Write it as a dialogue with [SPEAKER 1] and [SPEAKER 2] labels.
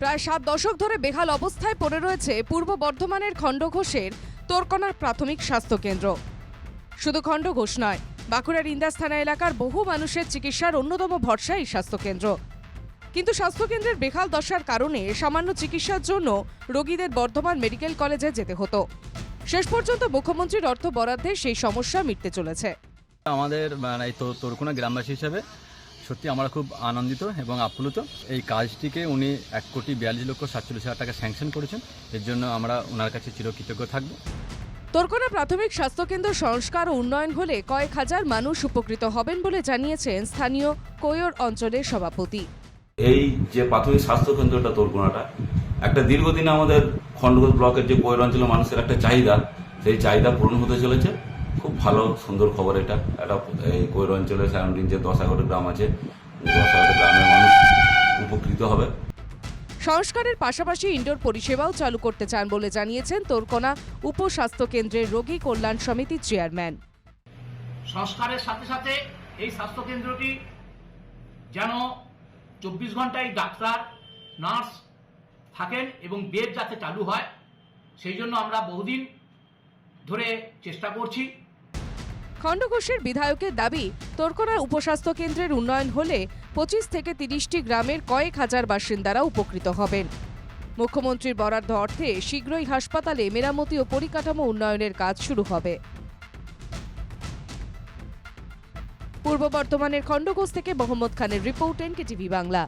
[SPEAKER 1] প্রায় সাত দশক ধরে বেহাল অবস্থায় পড়ে রয়েছে পূর্ব বর্ধমানের খণ্ডঘোষের তোরকনার প্রাথমিক স্বাস্থ্য কেন্দ্র শুধু খণ্ডঘোষ নয়, বাঁকুড়ার ইন্দাস থানা এলাকার বহু মানুষের চিকিৎসার অন্যতম ভরসা এই স্বাস্থ্যকেন্দ্র। কিন্তু স্বাস্থ্যকেন্দ্রের বেহাল দশার কারণে সামান্য চিকিৎসার জন্য রোগীদের বর্ধমান মেডিকেল কলেজে যেতে হতো। শেষ পর্যন্ত মুখ্যমন্ত্রীর অর্থ বরাদ্দে সেই সমস্যা মিটতে চলেছে।
[SPEAKER 2] আমাদের মানে তরকুনা গ্রামবাসী হিসাবে সত্যি আমরা খুব আনন্দিত এবং আপ্লুত। এই কাজটিকে উনি এক কোটি বিয়াল্লিশ লক্ষ সাতচল্লিশ হাজার টাকা স্যাংশন করেছেন। এর জন্য আমরা ওনার কাছে চিরকৃতজ্ঞ থাকব।
[SPEAKER 1] তোরকোনা প্রাথমিক স্বাস্থ্যকেন্দ্র সংস্কার ও উন্নয়ন হলে কয়েক হাজার মানুষ উপকৃত হবেন বলে জানিয়েছেন স্থানীয় কৈর অঞ্চলের সভাপতি।
[SPEAKER 3] এই যে প্রাথমিক স্বাস্থ্য কেন্দ্রটা তোরকোনাটা একটা দীর্ঘদিন আমাদের খণ্ডঘোষ ব্লকের যে কৈর অঞ্চলের মানুষের একটা চাহিদা সেই চাহিদা পূরণ হতে চলেছে। খুব ভালো সুন্দর খবর এটা। একটা এই কৈর অঞ্চলের সারাউন্ডিং যে দশ এগারো গ্রাম আছে দশ এগারো গ্রামের মানুষ উপকৃত হবে।
[SPEAKER 1] সংস্কারের পাশাপাশি ইনডোর পরিষেবাও চালু করতে চান বলে জানিয়েছেন তোরকোনা উপস্বাস্থ্য কেন্দ্রের রোগী কল্যাণ সমিতির চেয়ারম্যান।
[SPEAKER 4] সংস্কারের সাথে সাথে এই স্বাস্থ্যকেন্দ্রটি যেন চব্বিশ ঘন্টায় ডাক্তার নার্স থাকেন এবং বেড যাতে চালু হয় সেই জন্য আমরা বহুদিন ধরে চেষ্টা করছি।
[SPEAKER 1] খণ্ডঘোষের বিধায়কের দাবি, তোরকোনার উপস্বাস্থ্য কেন্দ্রের উন্নয়ন হলে পঁচিশ থেকে তিরিশটি গ্রামের কয়েক হাজার বাসিন্দারা উপকৃত হবেন। মুখ্যমন্ত্রীর বরাদ্দ অর্থে শীঘ্রই হাসপাতালে মেরামতি ও পরিকাঠামো উন্নয়নের কাজ শুরু হবে। পূর্ব বর্ধমানের খণ্ডঘোষ থেকে মোহাম্মদ খানের রিপোর্ট এনকে টিভি বাংলা।